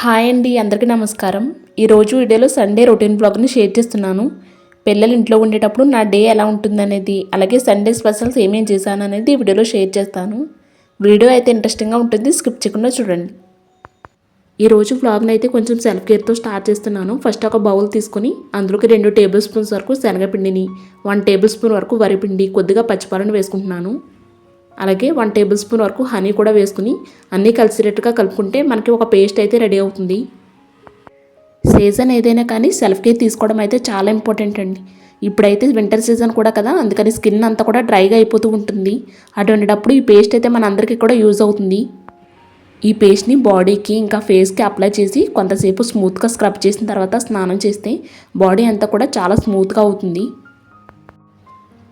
Hi అండి అందరికీ నమస్కారం. ఈరోజు వీడియోలో సండే రొటీన్ బ్లాగ్ని షేర్ చేస్తున్నాను. పిల్లలు ఇంట్లో ఉండేటప్పుడు నా డే ఎలా ఉంటుందనేది అలాగే సండే స్పెషల్స్ ఏమేం చేశాను అనేది ఈ వీడియోలో షేర్ చేస్తాను. వీడియో అయితే ఇంట్రెస్టింగ్గా ఉంటుంది స్కిప్ చేయకుండా చూడండి. ఈరోజు బ్లాగ్ని అయితే కొంచెం సెల్ఫ్ కేర్తో స్టార్ట్ చేస్తున్నాను. ఫస్ట్ ఒక బౌల్ తీసుకుని అందులోకి రెండు టేబుల్ స్పూన్స్ వరకు శనగపిండిని వన్ టేబుల్ స్పూన్ వరకు వరిపిండి కొద్దిగా పచ్చిపాలను వేసుకుంటున్నాను. అలాగే వన్ టేబుల్ స్పూన్ వరకు హనీ కూడా వేసుకుని అన్నీ కలిసినట్టుగా కలుపుకుంటే మనకి ఒక పేస్ట్ అయితే రెడీ అవుతుంది. సీజన్ ఏదైనా కానీ సెల్ఫ్ కేర్ తీసుకోవడం అయితే చాలా ఇంపార్టెంట్ అండి. ఇప్పుడైతే వింటర్ సీజన్ కూడా కదా అందుకని స్కిన్ అంతా కూడా డ్రైగా అయిపోతూ ఉంటుంది. అటువంటిప్పుడు ఈ పేస్ట్ అయితే మన అందరికీ కూడా యూజ్ అవుతుంది. ఈ పేస్ట్ని బాడీకి ఇంకా ఫేస్కి అప్లై చేసి కొంతసేపు స్మూత్గా స్క్రబ్ చేసిన తర్వాత స్నానం చేస్తే బాడీ అంతా కూడా చాలా స్మూత్గా అవుతుంది.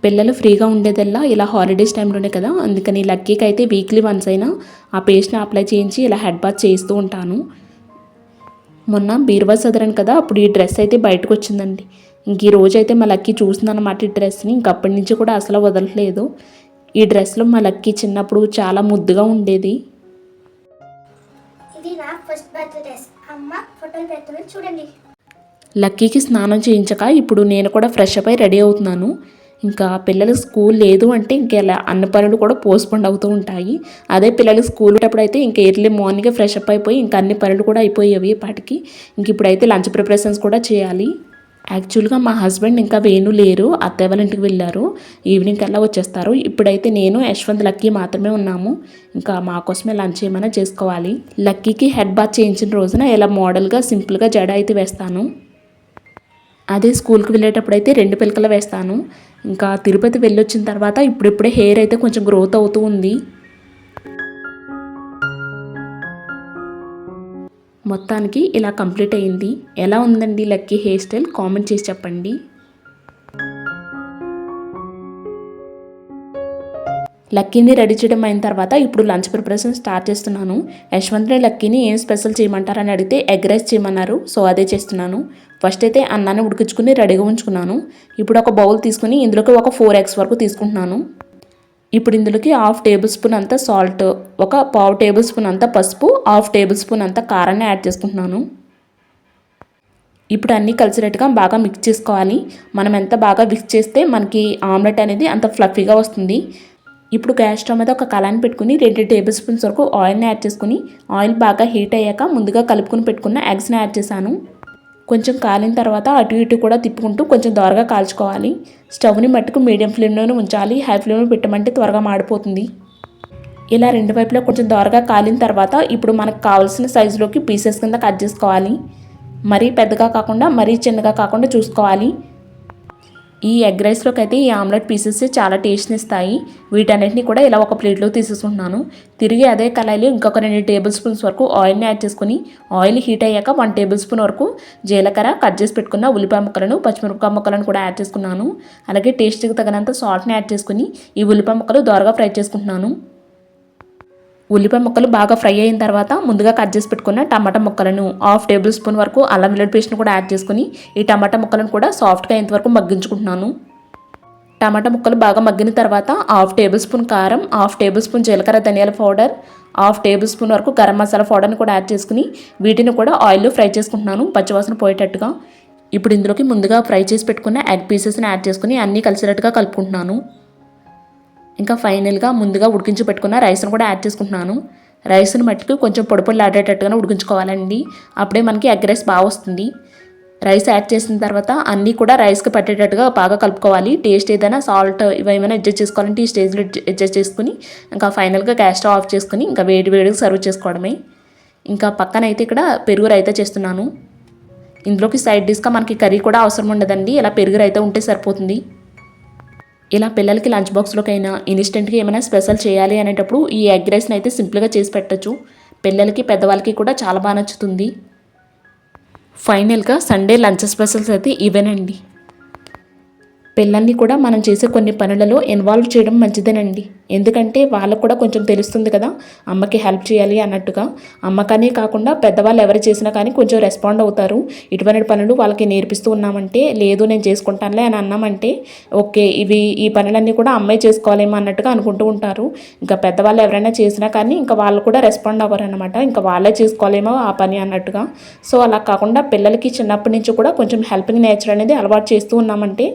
పిల్లలు ఫ్రీగా ఉండేదల్లా ఇలా హాలిడేస్ టైంలోనే కదా. అందుకని లక్కీకి అయితే వీక్లీ వన్స్ అయినా ఆ పేస్ట్ని అప్లై చేయించి ఇలా హెడ్ బాత్ చేస్తూ ఉంటాను. మొన్న బీరువా చదరాను కదా అప్పుడు ఈ డ్రెస్ అయితే బయటకు వచ్చిందండి. ఇంక ఈ రోజు అయితే మా లక్కీ చూసిందన్నమాట ఈ డ్రెస్ని ఇంకప్పటి నుంచి కూడా అసలు వదలట్లేదు. ఈ డ్రెస్లో మా లక్కీ చిన్నప్పుడు చాలా ముద్దుగా ఉండేది. లక్కీకి స్నానం చేయించక ఇప్పుడు నేను కూడా ఫ్రెష్ అప్ అయి రెడీ అవుతున్నాను. ఇంకా పిల్లలకు స్కూల్ లేదు అంటే ఇంకెలా ఇలా అన్ని పనులు కూడా పోస్ట్పోండ్ అవుతూ ఉంటాయి. అదే పిల్లలకు స్కూల్ అయితే ఇంకా ఎర్లీ మార్నింగ్ ఫ్రెష్ అప్ అయిపోయి ఇంకా అన్ని పనులు కూడా అయిపోయేవి పాటికి ఇంక ఇప్పుడైతే లంచ్ ప్రిపరేషన్స్ కూడా చేయాలి. యాక్చువల్గా మా హస్బెండ్ ఇంకా వేణు లేరు అత్తయ్య వాళ్ళ ఇంటికి వెళ్ళారు. ఈవినింగ్ కల్లా వచ్చేస్తారు. ఇప్పుడైతే నేను యశ్వంత్ లక్కీ మాత్రమే ఉన్నాము. ఇంకా మా కోసమే లంచ్ ఏమైనా చేసుకోవాలి. లక్కీకి హెడ్ బాత్ చేయించిన రోజున ఇలా మోడల్గా సింపుల్గా జడ అయితే వేస్తాను. అదే స్కూల్కి వెళ్ళేటప్పుడు అయితే రెండు పిలకలు వేస్తాను. ఇంకా తిరుపతి వెళ్ళొచ్చిన తర్వాత ఇప్పుడిప్పుడే హెయిర్ అయితే కొంచెం గ్రోత్ అవుతూ ఉంది. మొత్తానికి ఇలా కంప్లీట్ అయింది. ఎలా ఉందండి లక్కీ హెయిర్ స్టైల్? కామెంట్ చేసి చెప్పండి. లక్కీని రెడీ చేయడం అయిన తర్వాత ఇప్పుడు లంచ్ ప్రిపరేషన్ స్టార్ట్ చేస్తున్నాను. యశ్వంత్ని లక్కీని ఏం స్పెషల్ చేయమంటారని అడిగితే ఎగ్ రైస్ చేయమన్నారు. సో అదే చేస్తున్నాను. ఫస్ట్ అయితే అన్నాన్ని ఉడికించుకుని రెడీగా ఉంచుకున్నాను. ఇప్పుడు ఒక బౌల్ తీసుకుని ఇందులోకి ఒక ఫోర్ ఎగ్స్ వరకు తీసుకుంటున్నాను. ఇప్పుడు ఇందులోకి హాఫ్ టేబుల్ స్పూన్ అంత సాల్ట్ ఒక పావు టేబుల్ స్పూన్ అంత పసుపు హాఫ్ టేబుల్ స్పూన్ అంత కారాన్ని యాడ్ చేసుకుంటున్నాను. ఇప్పుడు అన్నీ కలిసినట్టుగా బాగా మిక్స్ చేసుకోవాలి. మనం ఎంత బాగా మిక్స్ చేస్తే మనకి ఆమ్లెట్ అనేది అంత ఫ్లఫీగా వస్తుంది. ఇప్పుడు గ్యాస్ స్టవ్ మీద ఒక కళాన్ని పెట్టుకుని రెండు టేబుల్ స్పూన్స్ వరకు ఆయిల్ని యాడ్ చేసుకుని ఆయిల్ బాగా హీట్ అయ్యాక ముందుగా కలుపుకుని పెట్టుకున్న ఎగ్స్ని యాడ్ చేశాను. కొంచెం కాలిన తర్వాత అటు ఇటు కూడా తిప్పుకుంటూ కొంచెం దోరగా కాల్చుకోవాలి. స్టవ్ని మట్టుకు మీడియం ఫ్లేమ్లోనే ఉంచాలి. హై ఫ్లేమ్లో పెట్టమంటే త్వరగా మాడిపోతుంది. ఇలా రెండు వైపులా కొంచెం దోరగా కాలిన తర్వాత ఇప్పుడు మనకు కావాల్సిన సైజులోకి పీసెస్ కింద కట్ చేసుకోవాలి. మరీ పెద్దగా కాకుండా మరీ చిన్నగా కాకుండా చూసుకోవాలి. ఈ ఎగ్ రైస్లోకి అయితే ఈ ఆమ్లెట్ పీసెస్ చాలా టేస్ట్ని ఇస్తాయి. వీటన్నిటిని కూడా ఇలా ఒక ప్లేట్లో తీసేసుకుంటున్నాను. తిరిగి అదే కళాయిలో ఇంకొక రెండు టేబుల్ స్పూన్స్ వరకు ఆయిల్ని యాడ్ చేసుకుని ఆయిల్ హీట్ అయ్యాక వన్ టేబుల్ స్పూన్ వరకు జీలకర్ర కట్ చేసి పెట్టుకున్న ఉల్లిపాయ ముక్కలను పచ్చిమిరపకాయ ముక్కలను కూడా యాడ్ చేసుకున్నాను. అలాగే టేస్ట్కి తగినంత సాల్ట్ని యాడ్ చేసుకుని ఈ ఉల్లిపాయ ముక్కలు దోరగా ఫ్రై చేసుకుంటున్నాను. ఉల్లిపాయ ముక్కలు బాగా ఫ్రై అయిన తర్వాత ముందుగా కట్ చేసి పెట్టుకున్న టమాటా ముక్కలను హాఫ్ టేబుల్ స్పూన్ వరకు అల్లం వెల్లుల్లి పేస్ట్ని కూడా యాడ్ చేసుకుని ఈ టమాటా ముక్కలను కూడా సాఫ్ట్గా ఇంతవరకు మగ్గించుకుంటున్నాను. టమాటా ముక్కలు బాగా మగ్గిన తర్వాత హాఫ్ టేబుల్ స్పూన్ కారం హాఫ్ టేబుల్ స్పూన్ జీలకర్ర ధనియాల పౌడర్ హాఫ్ టేబుల్ స్పూన్ వరకు గరం మసాలా పౌడర్ని కూడా యాడ్ చేసుకుని వీటిని కూడా ఆయిల్లో ఫ్రై చేసుకుంటున్నాను పచ్చివాసన పోయేటట్టుగా. ఇప్పుడు ఇందులోకి ముందుగా ఫ్రై చేసి పెట్టుకున్న ఎగ్ పీసెస్ని యాడ్ చేసుకుని అన్నీ కలిసినట్టుగా కలుపుకుంటున్నాను. ఇంకా ఫైనల్గా ముందుగా ఉడికించి పెట్టుకున్న రైస్ను కూడా యాడ్ చేసుకుంటున్నాను. రైస్ను మట్టుకు కొంచెం పొడి పొడి ఆడేటట్టుగానే ఉడికించుకోవాలండి. అప్పుడే మనకి ఎగ్ రైస్ బాగా వస్తుంది. రైస్ యాడ్ చేసిన తర్వాత అన్నీ కూడా రైస్కి పట్టేటట్టుగా బాగా కలుపుకోవాలి. టేస్ట్ ఏదైనా సాల్ట్ ఇవేమైనా అడ్జస్ట్ చేసుకోవాలంటే ఈ స్టేజ్లో అడ్జస్ట్ చేసుకుని ఇంకా ఫైనల్గా గ్యాస్ స్టవ్ ఆఫ్ చేసుకుని ఇంకా వేడి వేడిగా సర్వ్ చేసుకోవడమే. ఇంకా పక్కన అయితే ఇక్కడ పెరుగు రైతా చేస్తున్నాను. ఇందులోకి సైడ్ డిష్గా మనకి కర్రీ కూడా అవసరం ఉండదండి. ఇలా పెరుగు రైతా ఉంటే సరిపోతుంది. ఇలా పిల్లలకి లంచ్ బాక్స్లోకైనా ఇన్స్టెంట్గా ఏమైనా స్పెషల్ చేయాలి అనేటప్పుడు ఈ ఎగ్ రైస్ని అయితే సింపుల్గా చేసి పెట్టచ్చు. పిల్లలకి పెద్దవాళ్ళకి కూడా చాలా బాగా నచ్చుతుంది. ఫైనల్గా సండే లంచ్ స్పెషల్స్ అయితే ఇవేనండి. పిల్లల్ని కూడా మనం చేసే కొన్ని పనులలో ఇన్వాల్వ్ చేయడం మంచిదేనండి. ఎందుకంటే వాళ్ళకు కూడా కొంచెం తెలుస్తుంది కదా అమ్మకి హెల్ప్ చేయాలి అన్నట్టుగా. అమ్మకనే కాకుండా పెద్దవాళ్ళు ఎవరు చేసినా కానీ కొంచెం రెస్పాండ్ అవుతారు. ఇటువంటి పనులు వాళ్ళకి నేర్పిస్తూ ఉన్నామంటే లేదు నేను చేసుకుంటానులే అని అన్నామంటే ఓకే ఇవి ఈ పనులన్నీ కూడా అమ్మాయి చేసుకోవాలేమో అన్నట్టుగా అనుకుంటూ ఉంటారు. ఇంకా పెద్దవాళ్ళు ఎవరైనా చేసినా కానీ ఇంకా వాళ్ళు కూడా రెస్పాండ్ అవ్వరు అనమాట ఇంకా వాళ్ళే చేసుకోవాలేమో ఆ పని అన్నట్టుగా. సో అలా కాకుండా పిల్లలకి చిన్నప్పటి నుంచి కూడా కొంచెం హెల్పింగ్ నేచర్ అనేది అలవాటు చేస్తూ ఉన్నామంటే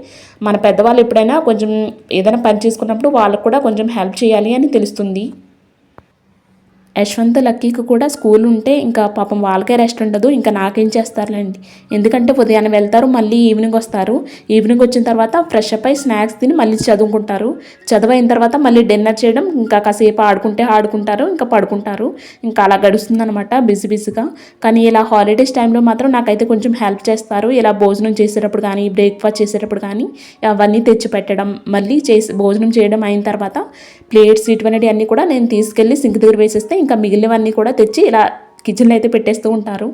మన పెద్దవాళ్ళు ఎప్పుడైనా కొంచెం ఏదైనా పని చేసుకున్నప్పుడు వాళ్ళకు కూడా కొంచెం హెల్ప్ చేయాలి అని తెలుస్తుంది. యశ్వంత్ లక్కీకి కూడా స్కూల్ ఉంటే ఇంకా పాపం వాళ్ళకే రెస్ట్ ఉండదు ఇంకా నాకేం చేస్తారులేండి. ఎందుకంటే ఉదయాన్నే వెళ్తారు మళ్ళీ ఈవినింగ్ వస్తారు. ఈవినింగ్ వచ్చిన తర్వాత ఫ్రెష్ అప్ అయి స్నాక్స్ తిని మళ్ళీ చదువుకుంటారు. చదువైన తర్వాత మళ్ళీ డిన్నర్ చేయడం ఇంకా కాసేపు ఆడుకుంటే ఆడుకుంటారు ఇంకా పడుకుంటారు. ఇంకా అలా గడుస్తుందనమాట బిజీ బిజీగా. కానీ ఇలా హాలిడేస్ టైంలో మాత్రం నాకైతే కొంచెం హెల్ప్ చేస్తారు. ఇలా భోజనం చేసేటప్పుడు కానీ బ్రేక్ఫాస్ట్ చేసేటప్పుడు కానీ అవన్నీ తెచ్చి పెట్టడం మళ్ళీ చేసి భోజనం చేయడం అయిన తర్వాత ప్లేట్స్ ఇటువంటివి అన్నీ కూడా నేను తీసుకెళ్ళి సింక్ దగ్గర వేసేస్తే ఇంకా మిగిలినవన్నీ కూడా తెచ్చి ఇలా కిచెన్లో అయితే పెట్టేస్తూ ఉంటారు.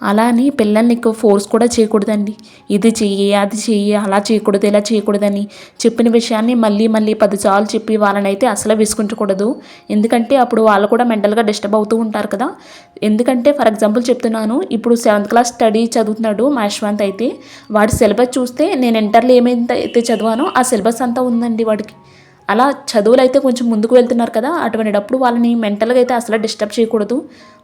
అలా అని పిల్లల్ని ఎక్కువ ఫోర్స్ కూడా చేయకూడదండి. ఇది చెయ్యి అది చెయ్యి అలా చేయకూడదు ఇలా చేయకూడదని చెప్పిన విషయాన్ని మళ్ళీ మళ్ళీ పదిసార్లు చెప్పి వాళ్ళని అయితే అసలు విసుకుంటకూడదు. ఎందుకంటే అప్పుడు వాళ్ళు కూడా మెంటల్గా డిస్టర్బ్ అవుతూ ఉంటారు కదా. ఎందుకంటే ఫర్ ఎగ్జాంపుల్ చెప్తున్నాను ఇప్పుడు సెవెంత్ క్లాస్ స్టడీ చదువుతున్నాడు మా యశ్వంత్ అయితే. వాడి సిలబస్ చూస్తే నేను ఇంటర్లో ఏమైతే అయితే చదివానో ఆ సిలబస్ అంతా ఉందండి వాడికి. అలా చదువులు అయితే కొంచెం ముందుకు వెళ్తున్నారు కదా అటువంటిటప్పుడు వాళ్ళని మెంటల్గా అయితే అసలు డిస్టర్బ్ చేయకూడదు.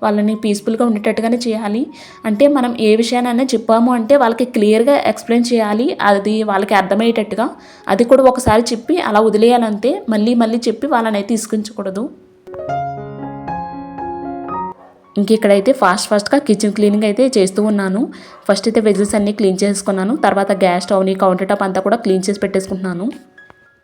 వాళ్ళని పీస్ఫుల్గా ఉండేటట్టుగానే చేయాలి. అంటే మనం ఏ విషయానైనా చెప్పాము అంటే వాళ్ళకి క్లియర్గా ఎక్స్ప్లెయిన్ చేయాలి. అది వాళ్ళకి అర్థమయ్యేటట్టుగా. అది కూడా ఒకసారి చెప్పి అలా వదిలేయాలంతే మళ్ళీ మళ్ళీ చెప్పి వాళ్ళని అయితే తీసుకుంచకూడదు. ఇంక ఇక్కడైతే ఫాస్ట్ ఫాస్ట్గా కిచెన్ క్లీనింగ్ అయితే చేస్తూ ఉన్నాను. ఫస్ట్ అయితే వెజిల్స్ అన్నీ క్లీన్ చేసుకున్నాను. తర్వాత గ్యాస్ స్టవ్ని కౌంటర్ టాప్ అంతా కూడా క్లీన్ చేసి పెట్టేసుకుంటున్నాను.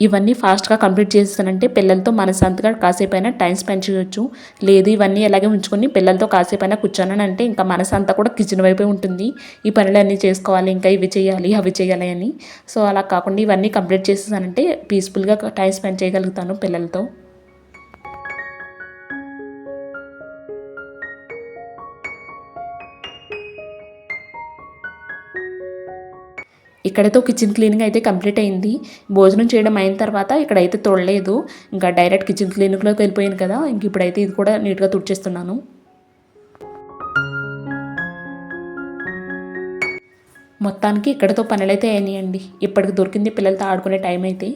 ఇవన్నీ ఫాస్ట్గా కంప్లీట్ చేస్తానంటే పిల్లలతో మనసంతగా కాసేపైనా టైం స్పెండ్ చేయొచ్చు. లేదు ఇవన్నీ ఎలాగే ఉంచుకొని పిల్లలతో కాసేపైనా కూర్చోనంటే ఇంకా మనసంతా కూడా కిచెన్ వైపే ఉంటుంది. ఈ పనులన్నీ చేసుకోవాలి ఇంకా ఇవి చేయాలి అవి చేయాలి అని. సో అలా కాకుండా ఇవన్నీ కంప్లీట్ చేసేసానంటే పీస్ఫుల్గా టైం స్పెండ్ చేయగలుగుతాను పిల్లలతో. ఇక్కడైతే కిచెన్ క్లీనింగ్ అయితే కంప్లీట్ అయింది. భోజనం చేయడం అయిన తర్వాత ఇక్కడైతే తొడలేదు. ఇంకా డైరెక్ట్ కిచెన్ క్లీనింగ్లోకి వెళ్ళిపోయాను కదా ఇంక ఇప్పుడైతే ఇది కూడా నీట్గా తుడిచేస్తున్నాను. మొత్తానికి ఇక్కడతో పనులైతే అయినాయండి. ఇప్పటికి దొరికింది పిల్లలతో ఆడుకునే టైం అయితే.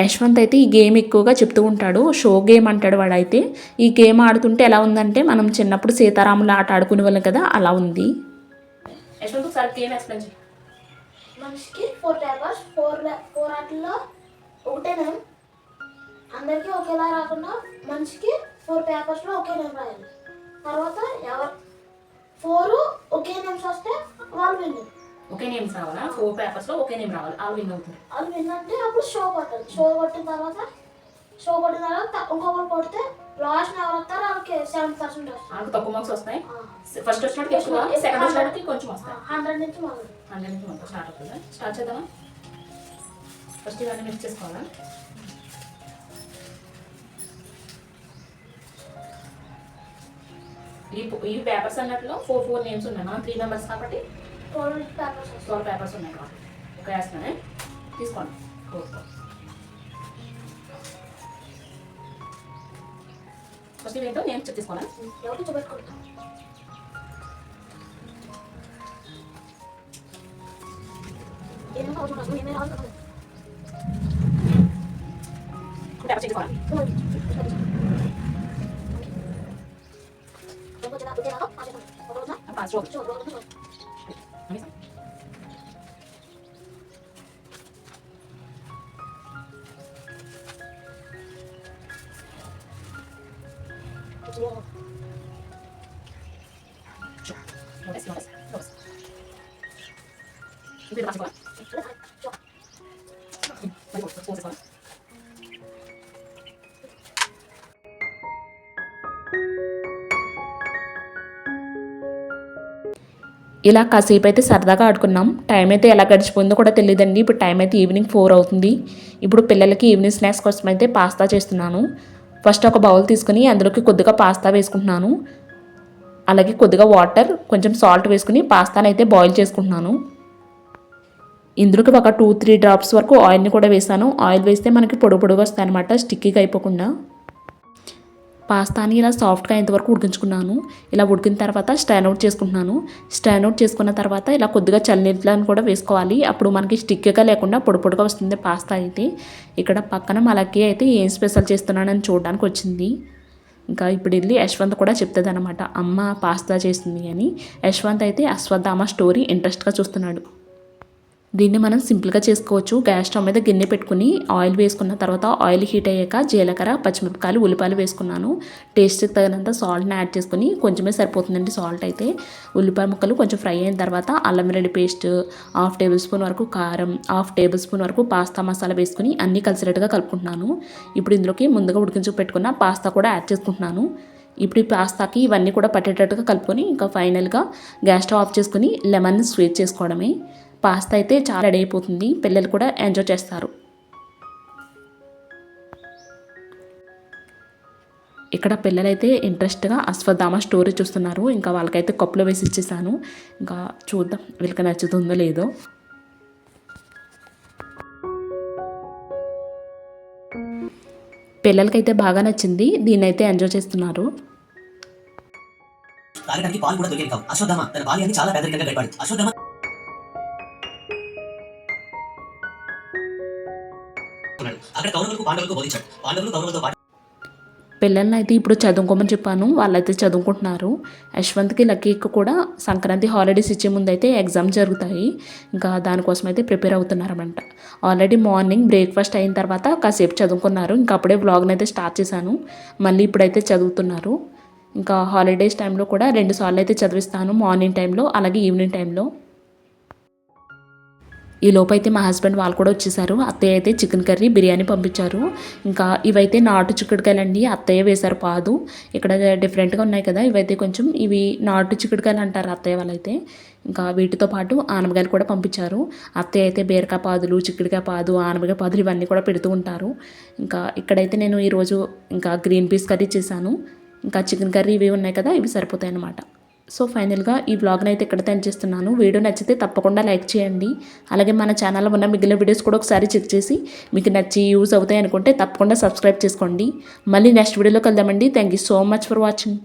యశ్వంత్ అయితే ఈ గేమ్ ఎక్కువగా చెప్తూ ఉంటాడు. షో గేమ్ అంటాడు వాడైతే. ఈ గేమ్ ఆడుతుంటే ఎలా ఉందంటే మనం చిన్నప్పుడు సీతారాములు ఆట ఆడుకునే వాళ్ళం కదా అలా ఉంది. యశ్వంత్ ఒకసారి గేమ్ ఎక్స్ప్లెయిన్ చేయి. మనిషికి ఫోర్ పేపర్స్ ఫోర్ ఫోర్ వాటిల్లో ఒకటే నేమ్ అందరికీ ఒకేలా రాకుండా మనిషికి ఫోర్ పేపర్స్లో ఒకే నేమ్ రాయాలి. తర్వాత ఎవరు ఫోర్ ఒకే నేమ్స్ వస్తే వాళ్ళు విన్ ఒకే నేమ్స్ రావాలా? ఫోర్ పేపర్స్లో ఒకే నేమ్ రావాలి. ఆ విన్ అవుతుంది వాళ్ళు విన్ అంటే అప్పుడు షో కొట్టాలి. షో కొట్టిన తర్వాత షో కొట్టిన తర్వాత ఇంకొకరు కొడితే లాస్ట్ ఎవరు వస్తారో వాళ్ళకి సెవెన్ పర్సెంట్ వస్తుంది తక్కువ మార్క్స్ వస్తాయి. ఫస్ట్ వచ్చినట్టు ఎక్కువ సెకండ్ వచ్చినట్టుకి కొంచెం వస్తాయి. హండ్రెడ్ నుంచి మొదలు. హండ్రెడ్ నుంచి మొత్తం స్టార్ట్ అవుతుంది? స్టార్ట్ చేద్దామా? ఫస్ట్ ఇవన్నీ మిక్స్ చేసుకోవాలా? ఈ ఈ పేపర్స్ అన్నట్లో ఫోర్ ఫోర్ నేమ్స్ ఉన్నాయి. మనం త్రీ మెంబర్స్ కాబట్టి ట్వెల్వ్ పేపర్స్ ఫోర్ పేపర్స్ ఉన్నాయి ఒక వేస్తున్నానే తీసుకోండి. ఫస్ట్ ఇవేంటో నేను చెక్ తీసుకోవాలా ఎవరికి చూపెట్టుకుంటాం ఏమేమి అవసరం ఏమేమి రావాలి కదా పేపర్ చెక్ తీసుకోవాలా పాస్ రోజు Notice, ఇలా కాసేపు అయితే సరదాగా ఆడుకున్నాం. టైం అయితే ఎలా గడిచిపోయిందో కూడా తెలియదండి ఇప్పుడు టైం అయితే ఈవినింగ్ ఫోర్ అవుతుంది. ఇప్పుడు పిల్లలకి ఈవినింగ్ స్నాక్స్ కోసం అయితే పాస్తా చేస్తున్నాను. ఫస్ట్ ఒక బౌల్ తీసుకుని అందులోకి కొద్దిగా పాస్తా వేసుకుంటున్నాను. అలాగే కొద్దిగా వాటర్ కొంచెం సాల్ట్ వేసుకుని పాస్తాని అయితే బాయిల్ చేసుకుంటున్నాను. ఇందులోకి ఒక టూ త్రీ డ్రాప్స్ వరకు ఆయిల్ని కూడా వేసాను. ఆయిల్ వేస్తే మనకి పొడి పొడిగా వస్తాయి అనమాట స్టిక్కీగా అయిపోకుండా. పాస్తాని ఇలా సాఫ్ట్గా ఇంతవరకు ఉడికించుకున్నాను. ఇలా ఉడికిన తర్వాత స్టాండ్ అవుట్ చేసుకుంటున్నాను. స్టాండ్ అవుట్ చేసుకున్న తర్వాత ఇలా కొద్దిగా చల్లనీళ్ళని కూడా వేసుకోవాలి. అప్పుడు మనకి స్టిక్గా లేకుండా పొడి పొడిగా వస్తుంది పాస్తా అయితే. ఇక్కడ పక్కన మలకి అయితే ఏం స్పెషల్ చేస్తున్నానని చూడడానికి వచ్చింది. ఇంకా ఇప్పుడు వెళ్ళి యశ్వంత్ కూడా చెప్తుంది అనమాట అమ్మ పాస్తా చేసింది అని. యశ్వంత్ అయితే అశ్వత్థామ స్టోరీ ఇంట్రెస్ట్గా చూస్తున్నాడు. దీన్ని మనం సింపుల్గా చేసుకోవచ్చు. గ్యాస్ స్టవ్ మీద గిన్నె పెట్టుకుని ఆయిల్ వేసుకున్న తర్వాత ఆయిల్ హీట్ అయ్యాక జీలకర్ర పచ్చిమిరపకాయలు ఉల్లిపాయలు వేసుకున్నాను. టేస్ట్కి తగినంత సాల్ట్ని యాడ్ చేసుకుని కొంచెమే సరిపోతుందండి సాల్ట్ అయితే. ఉల్లిపాయ ముక్కలు కొంచెం ఫ్రై అయిన తర్వాత అల్లం వెల్లుల్లి పేస్ట్ హాఫ్ టేబుల్ స్పూన్ వరకు కారం హాఫ్ టేబుల్ స్పూన్ వరకు పాస్తా మసాలా వేసుకుని అన్నీ కలిసినట్టుగా కలుపుకుంటున్నాను. ఇప్పుడు ఇందులోకి ముందుగా ఉడికించి పెట్టుకున్న పాస్తా కూడా యాడ్ చేసుకుంటున్నాను. ఇప్పుడు ఈ పాస్తాకి ఇవన్నీ కూడా పట్టేటట్టుగా కలుపుకొని ఇంకా ఫైనల్గా గ్యాస్ స్టవ్ ఆఫ్ చేసుకుని లెమన్ స్వీట్ చేసుకోవడమే. పాస్తా అయితే చాలా రెడీ అయిపోతుంది. పిల్లలు కూడా ఎంజాయ్ చేస్తారు. ఇక్కడ పిల్లలైతే ఇంట్రెస్ట్గా అశ్వత్థామ స్టోరీ చూస్తున్నారు. ఇంకా వాళ్ళకైతే కప్పులో వేసి ఇచ్చేసాను. ఇంకా చూద్దాం వీళ్ళకి నచ్చుతుందో లేదో. పిల్లలకైతే బాగా నచ్చింది. దీన్ని అయితే ఎంజాయ్ చేస్తున్నారు. తాగడానికి పాలు కూడా కావు. అశ్వత్థామ తన బాల్యాన్ని చాలా పేదరికంగా గడిపాడు. అశ్వత్థామ అక్కడ కౌరవులకు పాండవులకు బోధించాడు. పాండవులు కౌరవులతో పాటు పిల్లల్ని అయితే ఇప్పుడు చదువుకోమని చెప్పాను. వాళ్ళైతే చదువుకుంటున్నారు. యశ్వంత్కి లక్కీకి కూడా సంక్రాంతి హాలిడేస్ ఇచ్చే ముందు అయితే ఎగ్జామ్ జరుగుతాయి. ఇంకా దానికోసం అయితే ప్రిపేర్ అవుతున్నారన్నమాట. ఆల్రెడీ మార్నింగ్ బ్రేక్ఫాస్ట్ అయిన తర్వాత కాసేపు చదువుకున్నారు. ఇంకా అప్పుడే వ్లాగ్ని అయితే స్టార్ట్ చేశాను. మళ్ళీ ఇప్పుడైతే చదువుతున్నారు. ఇంకా హాలిడేస్ టైంలో కూడా రెండు సార్లు అయితే చదివిస్తాను మార్నింగ్ టైంలో అలాగే ఈవినింగ్ టైంలో. ఈ లోపైతే మా హస్బెండ్ వాళ్ళు కూడా వచ్చేసారు. అత్తయ్య అయితే చికెన్ కర్రీ బిర్యానీ పంపించారు. ఇంకా ఇవైతే నాటు చిక్కుడుకాయలు అండి అత్తయ్య వేశారు పాదు. ఇక్కడ డిఫరెంట్గా ఉన్నాయి కదా ఇవైతే కొంచెం ఇవి నాటు చిక్కుడుకాయలు అంటారు అత్తయ్య వాళ్ళైతే. ఇంకా వీటితో పాటు ఆనపకాయలు కూడా పంపించారు. అత్తయ్య అయితే బీరకాయ పాదులు చిక్కుడుకాయ పాదు ఆనమకాయ పాదులు ఇవన్నీ కూడా పెడుతూ ఉంటారు. ఇంకా ఇక్కడైతే నేను ఈరోజు ఇంకా గ్రీన్ పీస్ కర్రీ చేశాను. ఇంకా చికెన్ కర్రీ ఇవి ఉన్నాయి కదా ఇవి సరిపోతాయి అన్నమాట సో ఫైనల్గా ఈ వ్లాగ్ని అయితే ఇక్కడ తయారు చేస్తున్నాను. వీడియో నచ్చితే తప్పకుండా లైక్ చేయండి. అలాగే మన ఛానల్లో ఉన్న మిగిలిన వీడియోస్ కూడా ఒకసారి చెక్ చేసి మీకు నచ్చి యూజ్ అవుతాయి అనుకుంటే తప్పకుండా సబ్స్క్రైబ్ చేసుకోండి. మళ్ళీ నెక్స్ట్ వీడియోలో కలుద్దామండి. Thank you so much for watching.